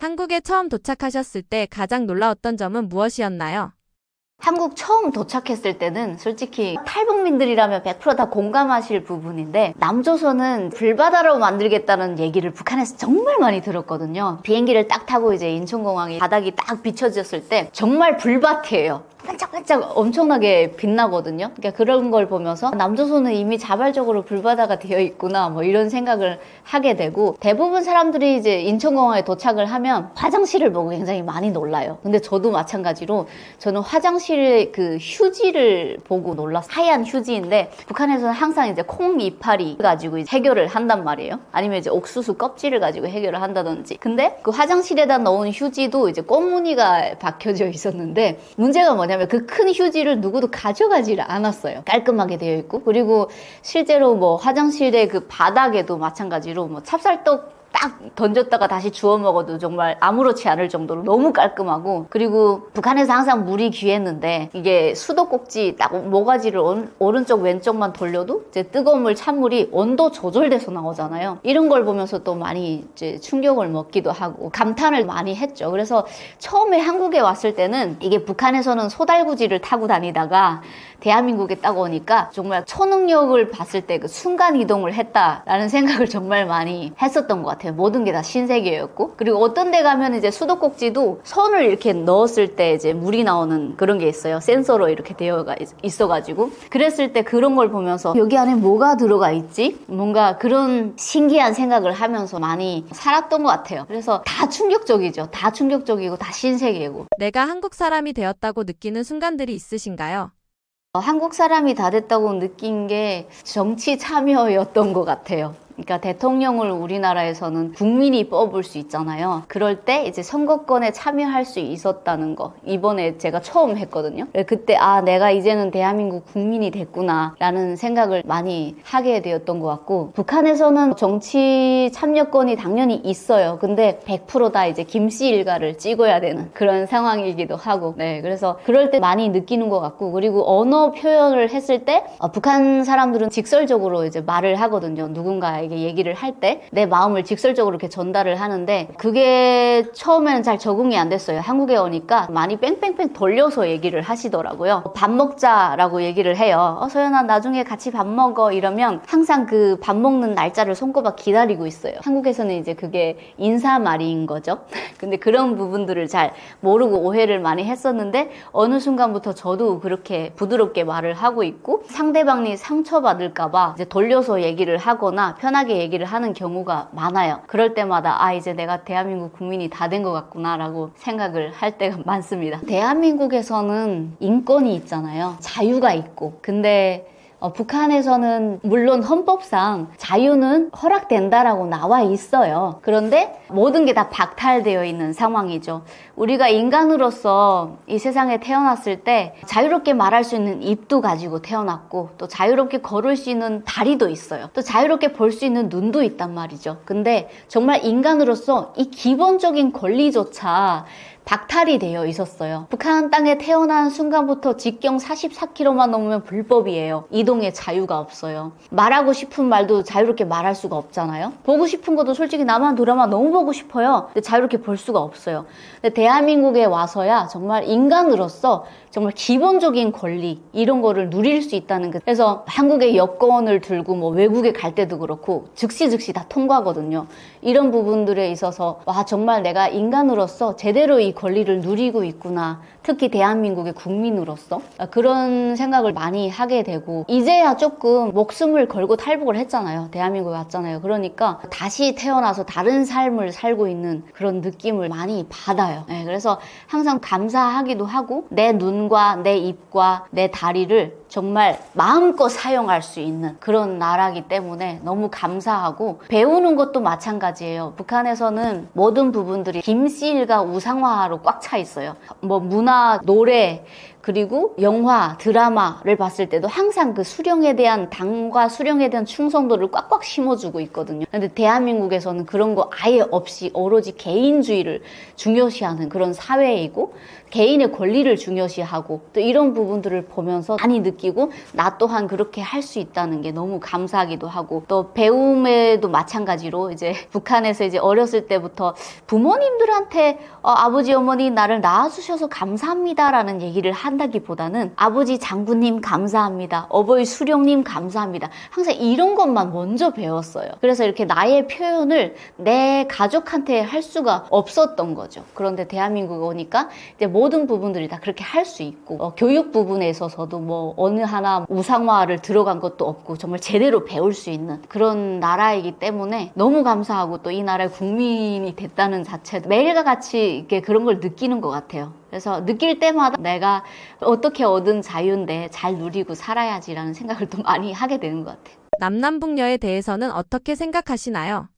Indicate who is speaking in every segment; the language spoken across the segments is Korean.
Speaker 1: 한국에 처음 도착하셨을 때 가장 놀라웠던 점은 무엇이었나요?
Speaker 2: 한국 처음 도착했을 때는 솔직히 탈북민들이라면 100%다 공감하실 부분인데 남조선은 불바다로 만들겠다는 얘기를 북한에서 정말 많이 들었거든요. 비행기를 딱 타고 이제 인천공항이 바닥이 딱 비춰졌을 때 정말 불밭이에요. 반짝반짝 엄청나게 빛나거든요. 그러니까 그런 걸 보면서 남조선은 이미 자발적으로 불바다가 되어 있구나 뭐 이런 생각을 하게 되고 대부분 사람들이 이제 인천공항에 도착을 하면 화장실을 보고 굉장히 많이 놀라요. 근데 저도 마찬가지로 저는 화장실의 그 휴지를 보고 놀랐어요. 하얀 휴지인데 북한에서는 항상 이제 콩 이파리 가지고 해결을 한단 말이에요. 아니면 이제 옥수수 껍질을 가지고 해결을 한다든지. 근데 그 화장실에다 넣은 휴지도 이제 꽃무늬가 박혀져 있었는데 문제가 뭐냐 면 그 큰 휴지를 누구도 가져가지를 않았어요. 깔끔하게 되어 있고 그리고 실제로 뭐 화장실의 그 바닥에도 마찬가지로 뭐 찹쌀떡 딱 던졌다가 다시 주워 먹어도 정말 아무렇지 않을 정도로 너무 깔끔하고 그리고 북한에서 항상 물이 귀했는데 이게 수도꼭지 딱 모가지를 온- 오른쪽 왼쪽만 돌려도 이제 뜨거운 물 찬물이 온도 조절돼서 나오잖아요. 이런 걸 보면서 또 많이 이제 충격을 먹기도 하고 감탄을 많이 했죠. 그래서 처음에 한국에 왔을 때는 이게 북한에서는 소달구지를 타고 다니다가 대한민국에 딱 오니까 정말 초능력을 봤을 때 그 순간 이동을 했다라는 생각을 정말 많이 했었던 것 같아요. 모든 게 다 신세계였고 그리고 어떤 데 가면 이제 수도꼭지도 손을 이렇게 넣었을 때 이제 물이 나오는 그런 게 있어요. 센서로 이렇게 되어가 있- 있어가지고 그랬을 때 그런 걸 보면서 여기 안에 뭐가 들어가 있지? 뭔가 그런 신기한 생각을 하면서 많이 살았던 것 같아요. 그래서 다 충격적이죠. 다 충격적이고 다 신세계고
Speaker 1: 내가 한국 사람이 되었다고 느끼는 순간들이 있으신가요?
Speaker 2: 어, 한국 사람이 다 됐다고 느낀 게 정치 참여였던 것 같아요. 그러니까 대통령을 우리나라에서는 국민이 뽑을 수 있잖아요. 그럴 때 이제 선거권에 참여할 수 있었다는 거. 이번에 제가 처음 했거든요. 그때 아, 내가 이제는 대한민국 국민이 됐구나라는 생각을 많이 하게 되었던 것 같고, 북한에서는 정치 참여권이 당연히 있어요. 근데 100%다 이제 김씨 일가를 찍어야 되는 그런 상황이기도 하고, 네. 그래서 그럴 때 많이 느끼는 것 같고, 그리고 언어 표현을 했을 때, 어, 북한 사람들은 직설적으로 이제 말을 하거든요. 누군가에게 얘기를 할 때 내 마음을 직설적으로 이렇게 전달을 하는데 그게 처음에는 잘 적응이 안 됐어요. 한국에 오니까 많이 뺑뺑뺑 돌려서 얘기를 하시더라고요. 밥 먹자라고 얘기를 해요. 어, 소연아 나중에 같이 밥 먹어 이러면 항상 그 밥 먹는 날짜를 손꼽아 기다리고 있어요. 한국에서는 이제 그게 인사말인 거죠. 근데 그런 부분들을 잘 모르고 오해를 많이 했었는데 어느 순간부터 저도 그렇게 부드럽게 말을 하고 있고 상대방이 상처받을까봐 이제 돌려서 얘기를 하거나 편하게 얘기를 하는 경우가 많아요. 그럴 때마다 아 이제 내가 대한민국 국민이 다 된 것 같구나라고 생각을 할 때가 많습니다. 대한민국에서는 인권이 있잖아요. 자유가 있고 근데 어, 북한에서는 물론 헌법상 자유는 허락된다라고 나와 있어요. 그런데 모든 게 다 박탈되어 있는 상황이죠. 우리가 인간으로서 이 세상에 태어났을 때 자유롭게 말할 수 있는 입도 가지고 태어났고 또 자유롭게 걸을 수 있는 다리도 있어요. 또 자유롭게 볼 수 있는 눈도 있단 말이죠. 근데 정말 인간으로서 이 기본적인 권리조차 박탈이 되어 있었어요. 북한 땅에 태어난 순간부터 직경 44km만 넘으면 불법이에요. 이동의 자유가 없어요. 말하고 싶은 말도 자유롭게 말할 수가 없잖아요. 보고 싶은 것도 솔직히 남한 드라마 너무 보고 싶어요. 근데 자유롭게 볼 수가 없어요. 근데 대한민국에 와서야 정말 인간으로서 정말 기본적인 권리 이런 거를 누릴 수 있다는 그 그래서 한국의 여권을 들고 뭐 외국에 갈 때도 그렇고 즉시 즉시 다 통과거든요. 이런 부분들에 있어서 와 정말 내가 인간으로서 제대로 이 권리를 누리고 있구나. 특히 대한민국의 국민으로서 그런 생각을 많이 하게 되고 이제야 조금 목숨을 걸고 탈북을 했잖아요. 대한민국에 왔잖아요. 그러니까 다시 태어나서 다른 삶을 살고 있는 그런 느낌을 많이 받아요. 네, 그래서 항상 감사하기도 하고 내 눈과 내 입과 내 다리를 정말 마음껏 사용할 수 있는 그런 나라기 때문에 너무 감사하고 배우는 것도 마찬가지예요. 북한에서는 모든 부분들이 김씨일가 우상화로 꽉 차 있어요. 뭐 문화, 노래, 그리고 영화, 드라마를 봤을 때도 항상 그 수령에 대한 당과 수령에 대한 충성도를 꽉꽉 심어주고 있거든요. 근데 대한민국에서는 그런 거 아예 없이 오로지 개인주의를 중요시하는 그런 사회이고 개인의 권리를 중요시하고 또 이런 부분들을 보면서 많이 느끼고 나 또한 그렇게 할 수 있다는 게 너무 감사하기도 하고 또 배움에도 마찬가지로 이제 북한에서 이제 어렸을 때부터 부모님들한테 어, 아버지 어머니 나를 낳아주셔서 감사합니다라는 얘기를 한다기보다는 아버지 장군님 감사합니다. 어버이 수령님 감사합니다. 항상 이런 것만 먼저 배웠어요. 그래서 이렇게 나의 표현을 내 가족한테 할 수가 없었던 거죠. 그런데 대한민국에 오니까 이제 모든 부분들이 다 그렇게 할 수 있고 어, 교육 부분에 있어서도 뭐 어느 하나 우상화를 들어간 것도 없고 정말 제대로 배울 수 있는 그런 나라이기 때문에 너무 감사하고 또 이 나라의 국민이 됐다는 자체도 매일과 같이 이렇게 그런 걸 느끼는 것 같아요. 그래서 느낄 때마다 내가 어떻게 얻은 자유인데 잘 누리고 살아야지라는 생각을 또 많이 하게 되는 것 같아요.
Speaker 1: 남남북녀에 대해서는 어떻게 생각하시나요?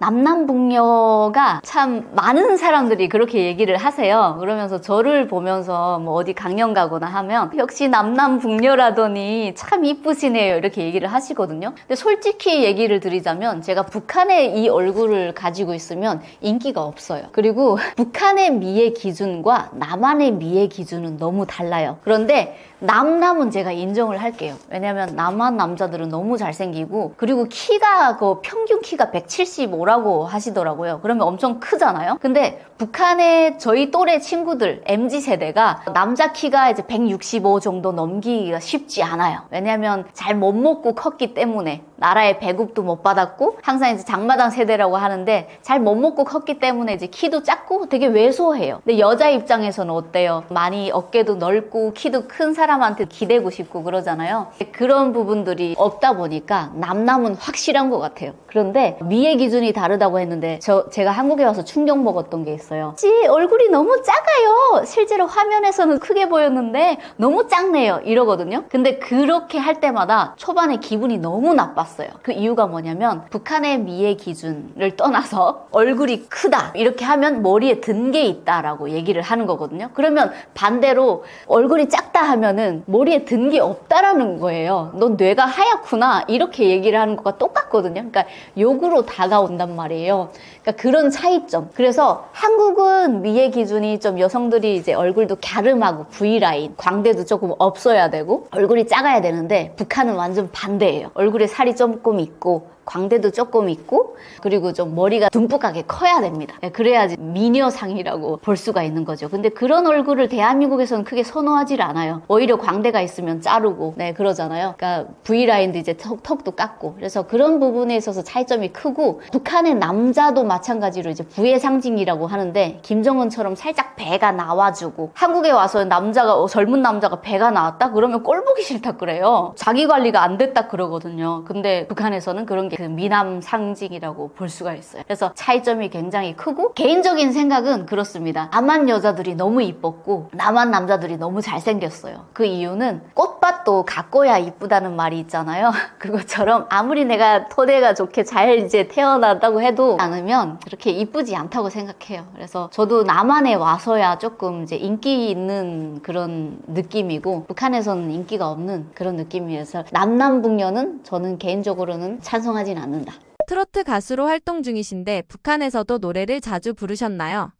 Speaker 2: 남남북녀가 참 많은 사람들이 그렇게 얘기를 하세요. 그러면서 저를 보면서 뭐 어디 강연 가거나 하면 역시 남남북녀라더니 참 이쁘시네요. 이렇게 얘기를 하시거든요. 근데 솔직히 얘기를 드리자면 제가 북한의 이 얼굴을 가지고 있으면 인기가 없어요. 그리고 북한의 미의 기준과 남한의 미의 기준은 너무 달라요. 그런데 남남은 제가 인정을 할게요. 왜냐면 남한 남자들은 너무 잘생기고 그리고 키가 그 평균 키가 175라고 하시더라고요. 그러면 엄청 크잖아요. 근데 북한의 저희 또래 친구들 MZ 세대가 남자 키가 이제 165 정도 넘기기가 쉽지 않아요. 왜냐면 잘 못 먹고 컸기 때문에 나라의 배급도 못 받았고 항상 이제 장마당 세대라고 하는데 잘 못 먹고 컸기 때문에 이제 키도 작고 되게 왜소해요. 근데 여자 입장에서는 어때요? 많이 어깨도 넓고 키도 큰 사람 한테 기대고 싶고 그러잖아요. 그런 부분들이 없다 보니까 남남은 확실한 것 같아요. 그런데 미의 기준이 다르다고 했는데 저 제가 한국에 와서 충격 먹었던 게 있어요. 지 얼굴이 너무 작아요. 실제로 화면에서는 크게 보였는데 너무 작네요. 이러거든요. 근데 그렇게 할 때마다 초반에 기분이 너무 나빴어요. 그 이유가 뭐냐면 북한의 미의 기준을 떠나서 얼굴이 크다 이렇게 하면 머리에 든 게 있다라고 얘기를 하는 거거든요. 그러면 반대로 얼굴이 작다 하면 은 머리에 든 게 없다라는 거예요. 넌 뇌가 하얗구나 이렇게 얘기를 하는 거가 똑같거든요. 그러니까 욕으로 다가온단 말이에요. 그러니까 그런 차이점. 그래서 한국은 미의 기준이 좀 여성들이 이제 얼굴도 갸름하고 V라인, 광대도 조금 없어야 되고 얼굴이 작아야 되는데 북한은 완전 반대예요. 얼굴에 살이 조금 있고 광대도 조금 있고 그리고 좀 머리가 듬뿍하게 커야 됩니다. 네, 그래야지 미녀상이라고 볼 수가 있는 거죠. 근데 그런 얼굴을 대한민국에서는 크게 선호하지 않아요. 오히려 광대가 있으면 자르고 네 그러잖아요. 그러니까 V 라인도 이제 턱, 턱도 깎고 그래서 그런 부분에 있어서 차이점이 크고 북한의 남자도 마찬가지로 이제 부의 상징이라고 하는데 김정은처럼 살짝 배가 나와주고 한국에 와서 남자가 어, 젊은 남자가 배가 나왔다 그러면 꼴 보기 싫다 그래요. 자기 관리가 안 됐다 그러거든요. 근데 북한에서는 그런 게그 미남 상징이라고 볼 수가 있어요. 그래서 차이점이 굉장히 크고 개인적인 생각은 그렇습니다. 남한 여자들이 너무 이뻤고 남한 남자들이 너무 잘생겼어요. 그 이유는 꽃밭도 가꿔야 이쁘다는 말이 있잖아요. 그것처럼 아무리 내가 토대가 좋게 잘 이제 태어났다고 해도 않으면 그렇게 이쁘지 않다고 생각해요. 그래서 저도 남한에 와서야 조금 이제 인기 있는 그런 느낌이고 북한에서는 인기가 없는 그런 느낌이어서 남남북녀는 저는 개인적으로는 찬성하 진 않는다.
Speaker 1: 트로트 가수로 활동 중이신데 북한에서도 노래를 자주 부르셨나요?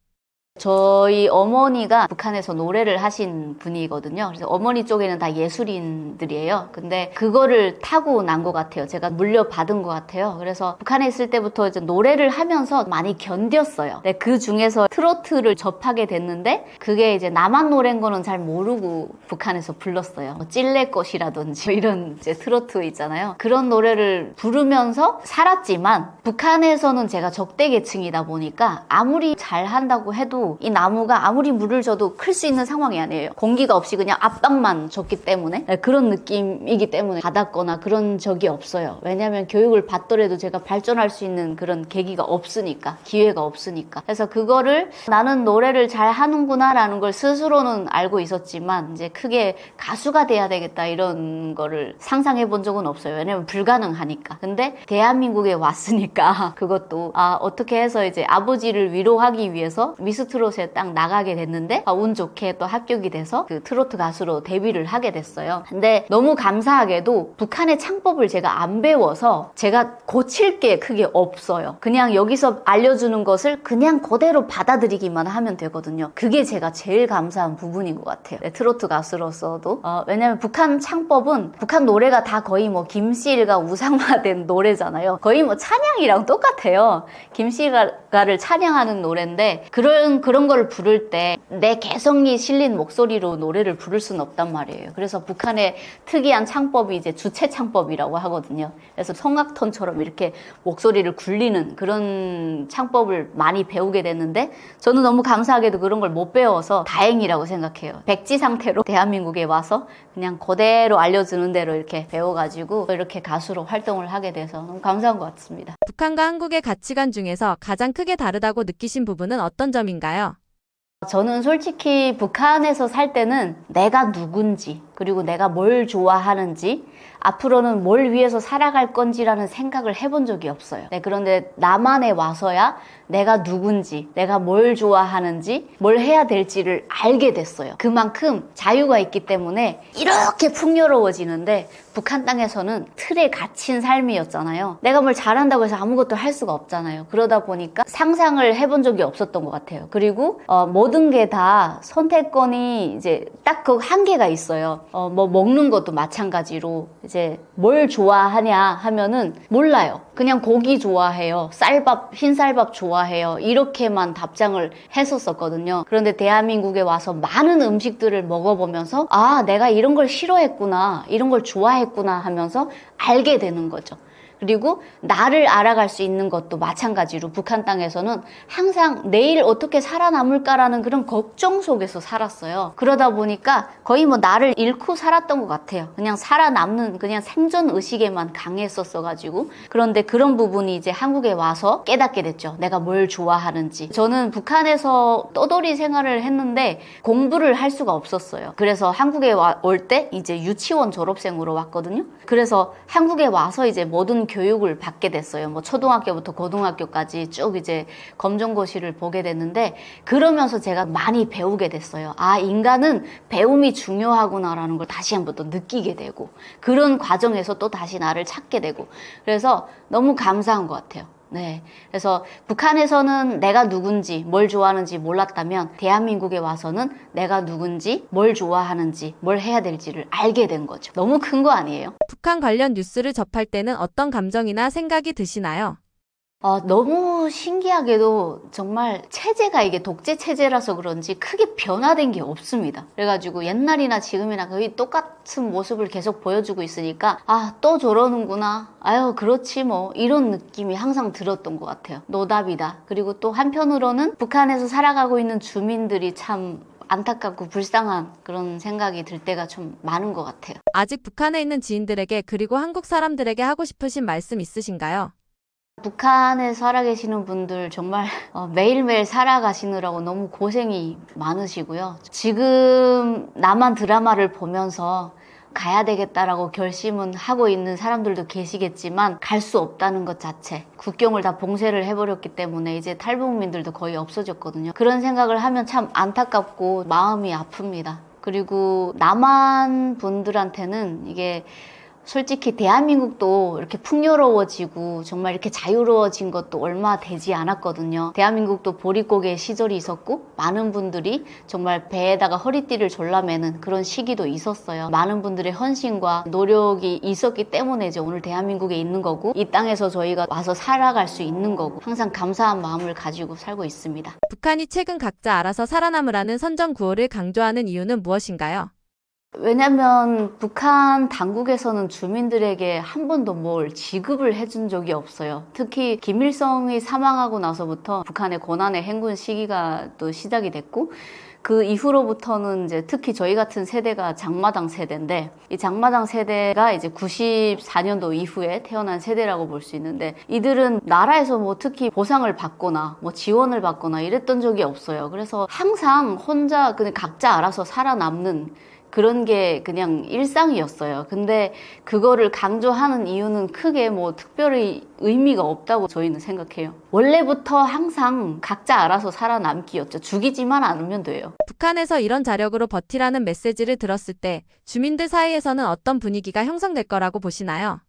Speaker 2: 저희 어머니가 북한에서 노래를 하신 분이거든요. 그래서 어머니 쪽에는 다 예술인들이에요. 근데 그거를 타고 난 것 같아요. 제가 물려받은 것 같아요. 그래서 북한에 있을 때부터 이제 노래를 하면서 많이 견뎠어요. 네, 그 중에서 트로트를 접하게 됐는데 그게 이제 남한 노래인 거는 잘 모르고 북한에서 불렀어요. 뭐 찔레꽃이라든지 이런 이제 트로트 있잖아요. 그런 노래를 부르면서 살았지만 북한에서는 제가 적대계층이다 보니까 아무리 잘 한다고 해도 이 나무가 아무리 물을 줘도 클 수 있는 상황이 아니에요. 공기가 없이 그냥 압박만 줬기 때문에 네, 그런 느낌이기 때문에 받았거나 그런 적이 없어요. 왜냐하면 교육을 받더라도 제가 발전할 수 있는 그런 계기가 없으니까 기회가 없으니까. 그래서 그거를 나는 노래를 잘 하는구나라는 걸 스스로는 알고 있었지만 이제 크게 가수가 돼야 되겠다 이런 거를 상상해 본 적은 없어요. 왜냐면 불가능하니까. 근데 대한민국에 왔으니까 그것도 아 어떻게 해서 이제 아버지를 위로하기 위해서 미스 슈 트롯에 딱 나가게 됐는데 아, 운 좋게 또 합격이 돼서 그 트로트 가수로 데뷔를 하게 됐어요. 근데 너무 감사하게도 북한의 창법을 제가 안 배워서 제가 고칠 게 크게 없어요. 그냥 여기서 알려주는 것을 그냥 그대로 받아들이기만 하면 되거든요. 그게 제가 제일 감사한 부분인 것 같아요. 네, 트로트 가수로서도 어, 왜냐면 북한 창법은 북한 노래가 다 거의 뭐 김씨일가 우상화된 노래잖아요. 거의 뭐 찬양이랑 똑같아요. 김씨일가를 찬양하는 노래인데 그런 그런 걸 부를 때 내 개성이 실린 목소리로 노래를 부를 수는 없단 말이에요. 그래서 북한의 특이한 창법이 이제 주체 창법이라고 하거든요. 그래서 성악톤처럼 이렇게 목소리를 굴리는 그런 창법을 많이 배우게 됐는데 저는 너무 감사하게도 그런 걸 못 배워서 다행이라고 생각해요. 백지 상태로 대한민국에 와서 그냥 그대로 알려주는 대로 이렇게 배워가지고 이렇게 가수로 활동을 하게 돼서 너무 감사한 것 같습니다.
Speaker 1: 북한과 한국의 가치관 중에서 가장 크게 다르다고 느끼신 부분은 어떤 점인가 요?
Speaker 2: 저는 솔직히 북한에서 살 때는 내가 누군지, 그리고 내가 뭘 좋아하는지, 앞으로는 뭘 위해서 살아갈 건지라는 생각을 해본 적이 없어요. 네, 그런데 남한에 와서야 내가 누군지, 내가 뭘 좋아하는지, 뭘 해야 될지를 알게 됐어요. 그만큼 자유가 있기 때문에 이렇게 풍요로워지는데 북한 땅에서는 틀에 갇힌 삶이었잖아요. 내가 뭘 잘한다고 해서 아무것도 할 수가 없잖아요. 그러다 보니까 상상을 해본 적이 없었던 것 같아요. 그리고 어, 모든 게 다 선택권이 이제 딱 그 한계가 있어요. 어, 뭐 먹는 것도 마찬가지로 이제 뭘 좋아하냐 하면은 몰라요. 그냥 고기 좋아해요. 쌀밥, 흰쌀밥 좋아해요. 이렇게만 답장을 했었었거든요. 그런데 대한민국에 와서 많은 음식들을 먹어보면서 아, 내가 이런 걸 싫어했구나. 이런 걸 좋아했구나 하면서 알게 되는 거죠. 그리고 나를 알아갈 수 있는 것도 마찬가지로 북한 땅에서는 항상 내일 어떻게 살아남을까라는 그런 걱정 속에서 살았어요. 그러다 보니까 거의 뭐 나를 잃고 살았던 것 같아요. 그냥 살아남는 그냥 생존 의식에만 강했었어가지고. 그런데 그런 부분이 이제 한국에 와서 깨닫게 됐죠. 내가 뭘 좋아하는지. 저는 북한에서 떠돌이 생활을 했는데 공부를 할 수가 없었어요. 그래서 한국에 올 때 이제 유치원 졸업생으로 왔거든요. 그래서 한국에 와서 이제 모든 교육을 받게 됐어요. 뭐 초등학교부터 고등학교까지 쭉 이제 검정고시를 보게 됐는데 그러면서 제가 많이 배우게 됐어요. 아, 인간은 배움이 중요하구나라는 걸 다시 한번 또 느끼게 되고 그런 과정에서 또 다시 나를 찾게 되고 그래서 너무 감사한 것 같아요. 네. 그래서 북한에서는 내가 누군지, 뭘 좋아하는지 몰랐다면 대한민국에 와서는 내가 누군지, 뭘 좋아하는지, 뭘 해야 될지를 알게 된 거죠. 너무 큰 거 아니에요?
Speaker 1: 북한 관련 뉴스를 접할 때는 어떤 감정이나 생각이 드시나요?
Speaker 2: 어, 너무 신기하게도 정말 체제가 이게 독재 체제라서 그런지 크게 변화된 게 없습니다. 그래가지고 옛날이나 지금이나 거의 똑같은 모습을 계속 보여주고 있으니까 아, 또 저러는구나. 아유, 그렇지 뭐. 이런 느낌이 항상 들었던 것 같아요. 노답이다. 그리고 또 한편으로는 북한에서 살아가고 있는 주민들이 참 안타깝고 불쌍한 그런 생각이 들 때가 좀 많은 것 같아요.
Speaker 1: 아직 북한에 있는 지인들에게 그리고 한국 사람들에게 하고 싶으신 말씀 있으신가요?
Speaker 2: 북한에 살아계시는 분들 정말 어, 매일매일 살아가시느라고 너무 고생이 많으시고요. 지금 남한 드라마를 보면서 가야 되겠다라고 결심은 하고 있는 사람들도 계시겠지만 갈 수 없다는 것 자체 국경을 다 봉쇄를 해버렸기 때문에 이제 탈북민들도 거의 없어졌거든요. 그런 생각을 하면 참 안타깝고 마음이 아픕니다. 그리고 남한 분들한테는 이게 솔직히 대한민국도 이렇게 풍요로워지고 정말 이렇게 자유로워진 것도 얼마 되지 않았거든요. 대한민국도 보릿고개 시절이 있었고 많은 분들이 정말 배에다가 허리띠를 졸라매는 그런 시기도 있었어요. 많은 분들의 헌신과 노력이 있었기 때문에 이제 오늘 대한민국에 있는 거고 이 땅에서 저희가 와서 살아갈 수 있는 거고 항상 감사한 마음을 가지고 살고 있습니다.
Speaker 1: 북한이 최근 각자 알아서 살아남으라는 선전 구호를 강조하는 이유는 무엇인가요?
Speaker 2: 왜냐면 북한 당국에서는 주민들에게 한 번도 뭘 지급을 해준 적이 없어요. 특히 김일성이 사망하고 나서부터 북한의 고난의 행군 시기가 또 시작이 됐고 그 이후로부터는 이제 특히 저희 같은 세대가 장마당 세대인데 이 장마당 세대가 이제 94년도 이후에 태어난 세대라고 볼 수 있는데 이들은 나라에서 뭐 특히 보상을 받거나 뭐 지원을 받거나 이랬던 적이 없어요. 그래서 항상 혼자 그냥 각자 알아서 살아남는 그런 게 그냥 일상이었어요. 근데 그거를 강조하는 이유는 크게 뭐 특별히 의미가 없다고 저희는 생각해요. 원래부터 항상 각자 알아서 살아남기였죠. 죽이지만 않으면 돼요.
Speaker 1: 북한에서 이런 자력으로 버티라는 메시지를 들었을 때 주민들 사이에서는 어떤 분위기가 형성될 거라고 보시나요?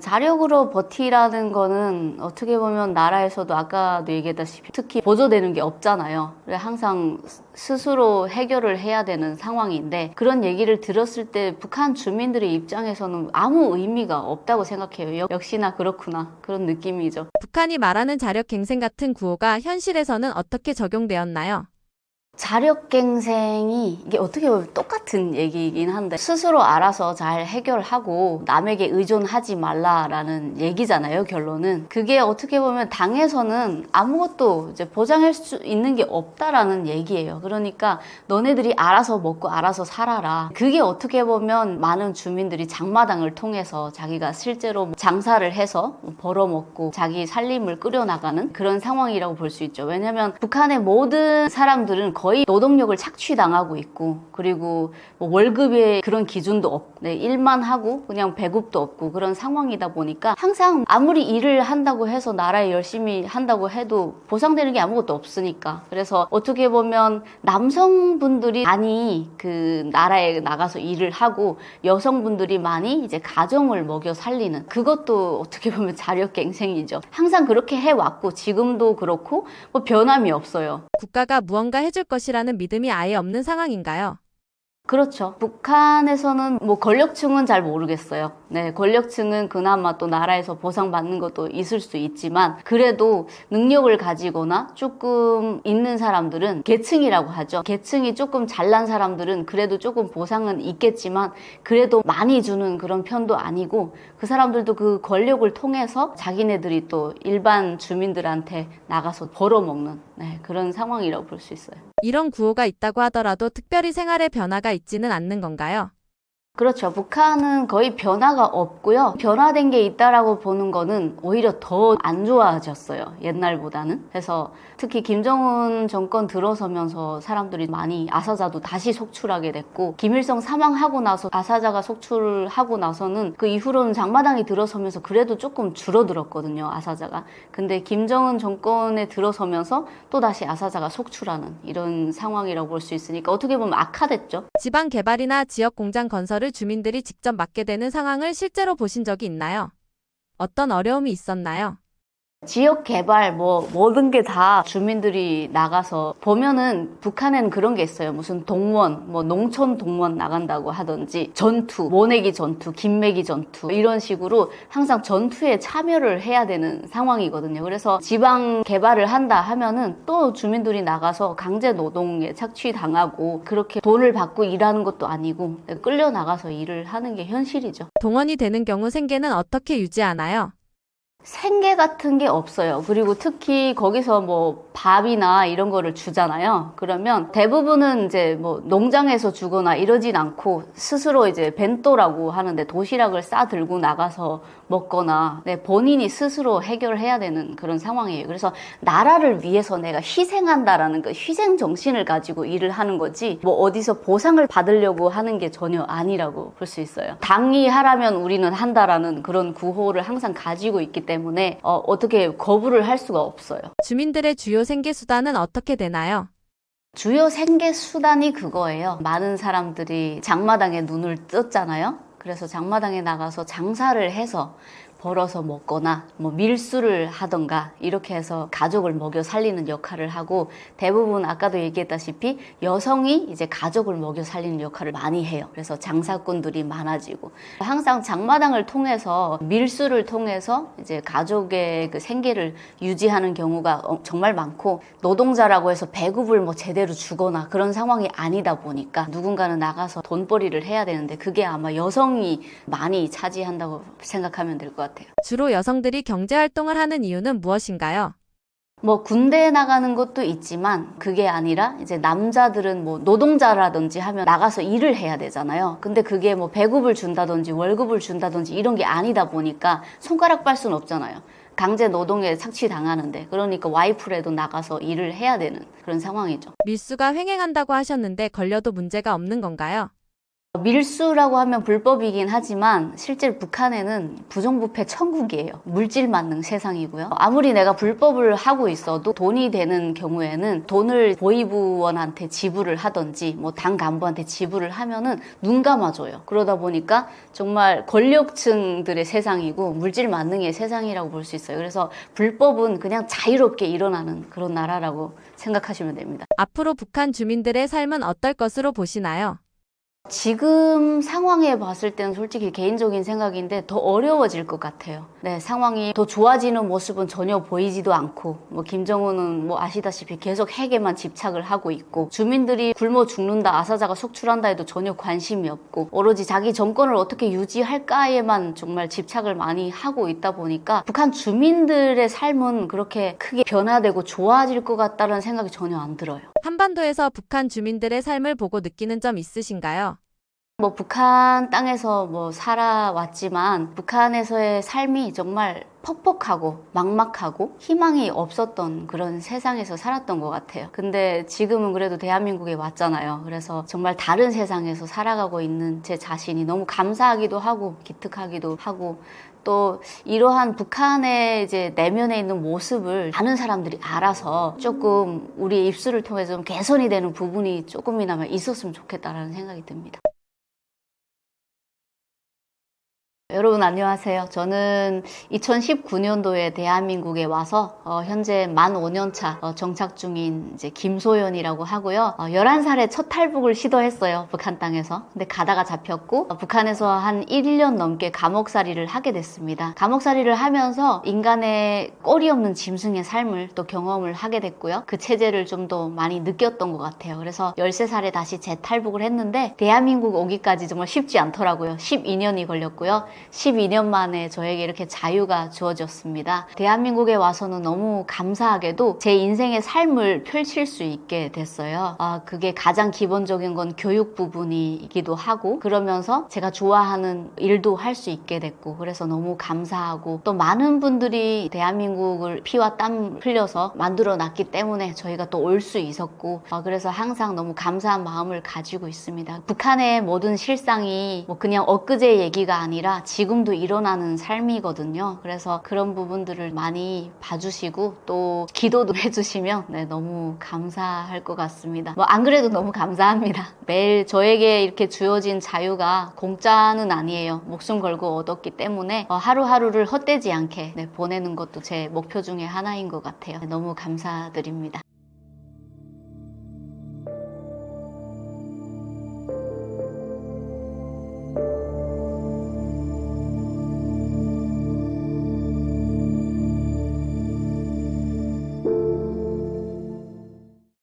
Speaker 2: 자력으로 버티라는 거는 어떻게 보면 나라에서도 아까도 얘기했다시피 특히 보조되는 게 없잖아요. 항상 스- 스스로 해결을 해야 되는 상황인데 그런 얘기를 들었을 때 북한 주민들의 입장에서는 아무 의미가 없다고 생각해요. 역- 역시나 그렇구나. 그런 느낌이죠.
Speaker 1: 북한이 말하는 자력갱생 같은 구호가 현실에서는 어떻게 적용되었나요?
Speaker 2: 자력갱생이 이게 어떻게 보면 똑같은 얘기이긴 한데 스스로 알아서 잘 해결하고 남에게 의존하지 말라라는 얘기잖아요 결론은. 그게 어떻게 보면 당에서는 아무것도 이제 보장할 수 있는 게 없다라는 얘기예요. 그러니까 너네들이 알아서 먹고 알아서 살아라. 그게 어떻게 보면 많은 주민들이 장마당을 통해서 자기가 실제로 장사를 해서 벌어먹고 자기 살림을 끌어나가는 그런 상황이라고 볼 수 있죠. 왜냐면 북한의 모든 사람들은 거의 노동력을 착취당하고 있고 그리고 뭐 월급의 그런 기준도 없고 네, 일만 하고 그냥 배급도 없고 그런 상황이다 보니까 항상 아무리 일을 한다고 해서 나라에 열심히 한다고 해도 보상되는 게 아무것도 없으니까. 그래서 어떻게 보면 남성분들이 많이 그 나라에 나가서 일을 하고 여성분들이 많이 이제 가정을 먹여 살리는 그것도 어떻게 보면 자력갱생이죠. 항상 그렇게 해왔고 지금도 그렇고 뭐 변함이 없어요.
Speaker 1: 국가가 무언가 해줄 것 이라는 믿음이 아예 없는 상황인가요?
Speaker 2: 그렇죠. 북한에서는 뭐 권력층은 잘 모르겠어요. 네, 권력층은 그나마 또 나라에서 보상받는 것도 있을 수 있지만 그래도 능력을 가지거나 조금 있는 사람들은 계층이라고 하죠. 계층이 조금 잘난 사람들은 그래도 조금 보상은 있겠지만 그래도 많이 주는 그런 편도 아니고 그 사람들도 그 권력을 통해서 자기네들이 또 일반 주민들한테 나가서 벌어먹는 네, 그런 상황이라고 볼 수 있어요.
Speaker 1: 이런 구호가 있다고 하더라도 특별히 생활에 변화가 있지는 않는 건가요?
Speaker 2: 그렇죠. 북한은 거의 변화가 없고요. 변화된 게 있다라고 보는 거는 오히려 더 안 좋아졌어요. 옛날보다는. 그래서 특히 김정은 정권 들어서면서 사람들이 많이 아사자도 다시 속출하게 됐고 김일성 사망하고 나서 아사자가 속출하고 나서는 그 이후로는 장마당이 들어서면서 그래도 조금 줄어들었거든요. 아사자가. 근데 김정은 정권에 들어서면서 또 다시 아사자가 속출하는 이런 상황이라고 볼 수 있으니까 어떻게 보면 악화됐죠.
Speaker 1: 지방 개발이나 지역 공장 건설을 주민들이 직접 맡게 되는 상황을 실제로 보신 적이 있나요? 어떤 어려움이 있었나요?
Speaker 2: 지역 개발 뭐 모든 게 다 주민들이 나가서 보면은 북한에는 그런 게 있어요. 무슨 동원 뭐 농촌 동원 나간다고 하든지 전투 모내기 전투 김매기 전투 이런 식으로 항상 전투에 참여를 해야 되는 상황이거든요. 그래서 지방 개발을 한다 하면은 또 주민들이 나가서 강제 노동에 착취당하고 그렇게 돈을 받고 일하는 것도 아니고 끌려 나가서 일을 하는 게 현실이죠.
Speaker 1: 동원이 되는 경우 생계는 어떻게 유지하나요?
Speaker 2: 생계 같은 게 없어요. 그리고 특히 거기서 뭐 밥이나 이런 거를 주잖아요. 그러면 대부분은 이제 뭐 농장에서 주거나 이러진 않고 스스로 이제 벤또라고 하는데 도시락을 싸 들고 나가서 먹거나 네, 본인이 스스로 해결해야 되는 그런 상황이에요. 그래서 나라를 위해서 내가 희생한다라는 그 희생 정신을 가지고 일을 하는 거지 뭐 어디서 보상을 받으려고 하는 게 전혀 아니라고 볼 수 있어요. 당이 하라면 우리는 한다라는 그런 구호를 항상 가지고 있기 때문에 어, 어떻게 거부를 할 수가 없어요.
Speaker 1: 주민들의 주요 생계 수단은 어떻게 되나요?
Speaker 2: 주요 생계 수단이 그거예요. 많은 사람들이 장마당에 눈을 떴잖아요. 그래서 장마당에 나가서 장사를 해서 벌어서 먹거나 뭐 밀수를 하던가 이렇게 해서 가족을 먹여 살리는 역할을 하고 대부분 아까도 얘기했다시피 여성이 이제 가족을 먹여 살리는 역할을 많이 해요. 그래서 장사꾼들이 많아지고 항상 장마당을 통해서 밀수를 통해서 이제 가족의 그 생계를 유지하는 경우가 어- 정말 많고 노동자라고 해서 배급을 뭐 제대로 주거나 그런 상황이 아니다 보니까 누군가는 나가서 돈벌이를 해야 되는데 그게 아마 여성이 많이 차지한다고 생각하면 될 것 같아요.
Speaker 1: 주로 여성들이 경제 활동을 하는 이유는 무엇인가요?
Speaker 2: 뭐 군대에 나가는 것도 있지만 그게 아니라 이제 남자들은 뭐 노동자라든지 하면 나가서 일을 해야 되잖아요. 근데 그게 뭐 배급을 준다든지 월급을 준다든지 이런 게 아니다 보니까 손가락 빨 수는 없잖아요. 강제 노동에 착취당하는데 그러니까 와이프라도 나가서 일을 해야 되는 그런 상황이죠.
Speaker 1: 밀수가 횡행한다고 하셨는데 걸려도 문제가 없는 건가요?
Speaker 2: 밀수라고 하면 불법이긴 하지만 실제 북한에는 부정부패 천국이에요. 물질 만능 세상이고요. 아무리 내가 불법을 하고 있어도 돈이 되는 경우에는 돈을 보이부원한테 지불을 하든지 뭐 당 간부한테 지불을 하면은 눈 감아줘요. 그러다 보니까 정말 권력층들의 세상이고 물질 만능의 세상이라고 볼 수 있어요. 그래서 불법은 그냥 자유롭게 일어나는 그런 나라라고 생각하시면 됩니다.
Speaker 1: 앞으로 북한 주민들의 삶은 어떨 것으로 보시나요?
Speaker 2: 지금 상황에 봤을 때는 솔직히 개인적인 생각인데 더 어려워질 것 같아요. 네, 상황이 더 좋아지는 모습은 전혀 보이지도 않고, 뭐, 김정은은 뭐 아시다시피 계속 핵에만 집착을 하고 있고, 주민들이 굶어 죽는다, 아사자가 속출한다 해도 전혀 관심이 없고, 오로지 자기 정권을 어떻게 유지할까에만 정말 집착을 많이 하고 있다 보니까, 북한 주민들의 삶은 그렇게 크게 변화되고 좋아질 것 같다는 생각이 전혀 안 들어요.
Speaker 1: 한반도에서 북한 주민들의 삶을 보고 느끼는 점 있으신가요?
Speaker 2: 뭐 북한 땅에서 뭐 살아왔지만 북한에서의 삶이 정말 퍽퍽하고 막막하고 희망이 없었던 그런 세상에서 살았던 것 같아요. 근데 지금은 그래도 대한민국에 왔잖아요. 그래서 정말 다른 세상에서 살아가고 있는 제 자신이 너무 감사하기도 하고 기특하기도 하고 또 이러한 북한의 이제 내면에 있는 모습을 많은 사람들이 알아서 조금 우리의 입술을 통해서 좀 개선이 되는 부분이 조금이나마 있었으면 좋겠다라는 생각이 듭니다. 여러분 안녕하세요. 저는 2019년도에 대한민국에 와서 어, 현재 만 5년차 어, 정착 중인 이제 김소연이라고 하고요. 어, 11살에 첫 탈북을 시도했어요. 북한 땅에서. 근데 가다가 잡혔고 어, 북한에서 한 1년 넘게 감옥살이를 하게 됐습니다. 감옥살이를 하면서 인간의 꼬리 없는 짐승의 삶을 또 경험을 하게 됐고요. 그 체제를 좀 더 많이 느꼈던 것 같아요. 그래서 13살에 다시 재탈북을 했는데 대한민국 오기까지 정말 쉽지 않더라고요. 12년이 걸렸고요. 12년 만에 저에게 이렇게 자유가 주어졌습니다. 대한민국에 와서는 너무 감사하게도 제 인생의 삶을 펼칠 수 있게 됐어요. 아, 그게 가장 기본적인 건 교육 부분이기도 하고 그러면서 제가 좋아하는 일도 할 수 있게 됐고 그래서 너무 감사하고 또 많은 분들이 대한민국을 피와 땀 흘려서 만들어 놨기 때문에 저희가 또 올 수 있었고 아, 그래서 항상 너무 감사한 마음을 가지고 있습니다. 북한의 모든 실상이 뭐 그냥 엊그제 얘기가 아니라 지금도 일어나는 삶이거든요. 그래서 그런 부분들을 많이 봐주시고 또 기도도 해주시면 네, 너무 감사할 것 같습니다. 뭐 안 그래도 너무 감사합니다. 매일 저에게 이렇게 주어진 자유가 공짜는 아니에요. 목숨 걸고 얻었기 때문에 어, 하루하루를 헛되지 않게 네, 보내는 것도 제 목표 중에 하나인 것 같아요. 네, 너무 감사드립니다.